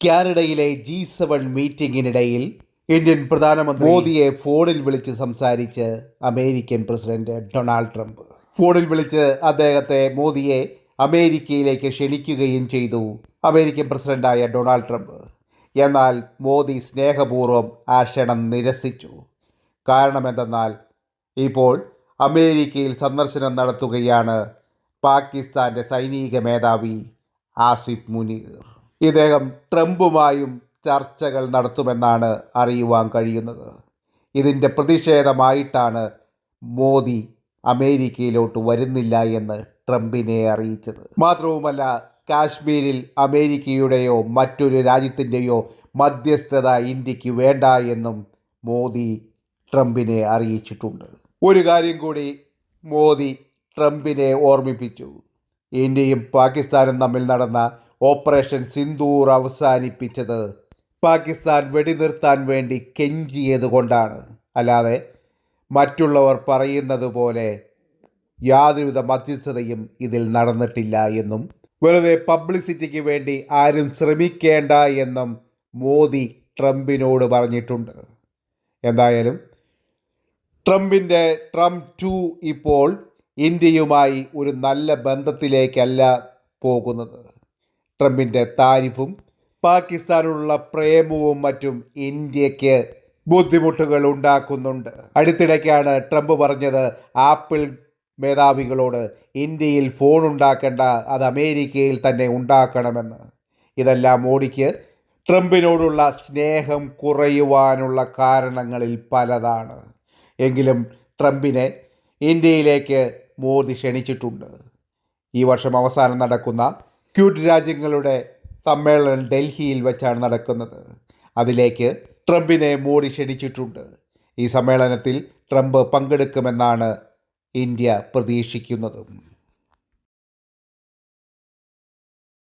കാനഡയിലെ G seven മീറ്റിംഗിനിടയിൽ Indian പ്രധാനമന്ത്രി മോദിയെ ഫോണിൽ വിളിച്ച് സംസാരിച്ച് അമേരിക്കൻ പ്രസിഡന്റ് ഡൊണാൾഡ് ട്രംപ്. ഫോണിൽ വിളിച്ച് അദ്ദേഹത്തെ മോദിയെ അമേരിക്കയിലേക്ക് ക്ഷണിക്കുകയും ചെയ്തു അമേരിക്കൻ പ്രസിഡന്റായ ഡൊണാൾഡ് ട്രംപ്. എന്നാൽ മോദി സ്നേഹപൂർവം ആ ക്ഷണം നിരസിച്ചു. കാരണമെന്തെന്നാൽ ഇപ്പോൾ അമേരിക്കയിൽ സന്ദർശനം നടത്തുകയാണ് പാകിസ്ഥാന്റെ സൈനിക മേധാവി ആസിഫ് മുനീർ. ഇദ്ദേഹം ട്രംപുമായും ചർച്ചകൾ നടത്തുമെന്നാണ് അറിയുവാൻ കഴിയുന്നത്. ഇതിന്റെ പ്രതിഷേധമായിട്ടാണ് മോദി അമേരിക്കയിലോട്ട് വരുന്നില്ല എന്ന് ട്രംപിനെ അറിയിച്ചത്. മാത്രവുമല്ല കാശ്മീരിൽ അമേരിക്കയുടെയോ മറ്റൊരു രാജ്യത്തിന്റെയോ മധ്യസ്ഥത ഇന്ത്യയ്ക്ക് വേണ്ട എന്നും മോദി ട്രംപിനെ അറിയിച്ചിട്ടുണ്ട്. ഒരു കാര്യം കൂടി മോദി ട്രംപിനെ ഓർമ്മിപ്പിച്ചു. ഇന്ത്യയും പാകിസ്ഥാനും തമ്മിൽ നടന്ന ഓപ്പറേഷൻ സിന്ദൂർ അവസാനിപ്പിച്ചത് പാകിസ്ഥാൻ വെടിനിർത്താൻ വേണ്ടി കെഞ്ചിയത് കൊണ്ടാണ്. അല്ലാതെ മറ്റുള്ളവർ പറയുന്നത് പോലെ യാതൊരുവിധ മധ്യസ്ഥതയും ഇതിൽ നടന്നിട്ടില്ല എന്നും വെറുതെ പബ്ലിസിറ്റിക്ക് വേണ്ടി ആരും ശ്രമിക്കേണ്ട എന്നും മോദി ട്രംപിനോട് പറഞ്ഞിട്ടുണ്ട്. എന്തായാലും ട്രംപിന്റെ ട്രംപ് ടു ഇപ്പോൾ ഇന്ത്യയുമായി ഒരു നല്ല ബന്ധത്തിലേക്കല്ല പോകുന്നത്. ട്രംപിന്റെ താരിഫും പാകിസ്ഥാനുള്ള പ്രേമവും മറ്റും ഇന്ത്യയ്ക്ക് ബുദ്ധിമുട്ടുകൾ ഉണ്ടാക്കുന്നുണ്ട്. അടുത്തിടയ്ക്കാണ് ട്രംപ് പറഞ്ഞത് ആപ്പിൾ മേധാവികളോട് ഇന്ത്യയിൽ ഫോൺ ഉണ്ടാക്കേണ്ട അത് അമേരിക്കയിൽ തന്നെ ഉണ്ടാക്കണമെന്ന്. ഇതെല്ലാം മോഡിക്ക് ട്രംപിനോടുള്ള സ്നേഹം കുറയുവാനുള്ള കാരണങ്ങളിൽ പലതാണ്. എങ്കിലും ട്രംപിനെ ഇന്ത്യയിലേക്ക് മോദി ക്ഷണിച്ചിട്ടുണ്ട്. ഈ വർഷം അവസാനം നടക്കുന്ന ക്യൂട്ട് രാജ്യങ്ങളുടെ സമ്മേളനം ഡൽഹിയിൽ വെച്ചാണ് നടക്കുന്നത്. അതിലേക്ക് ട്രംപിനെ മോഡി ക്ഷണിച്ചിട്ടുണ്ട്. ഈ സമ്മേളനത്തിൽ ട്രംപ് പങ്കെടുക്കുമെന്നാണ് ഇന്ത്യ പ്രതീക്ഷിക്കുന്നതും.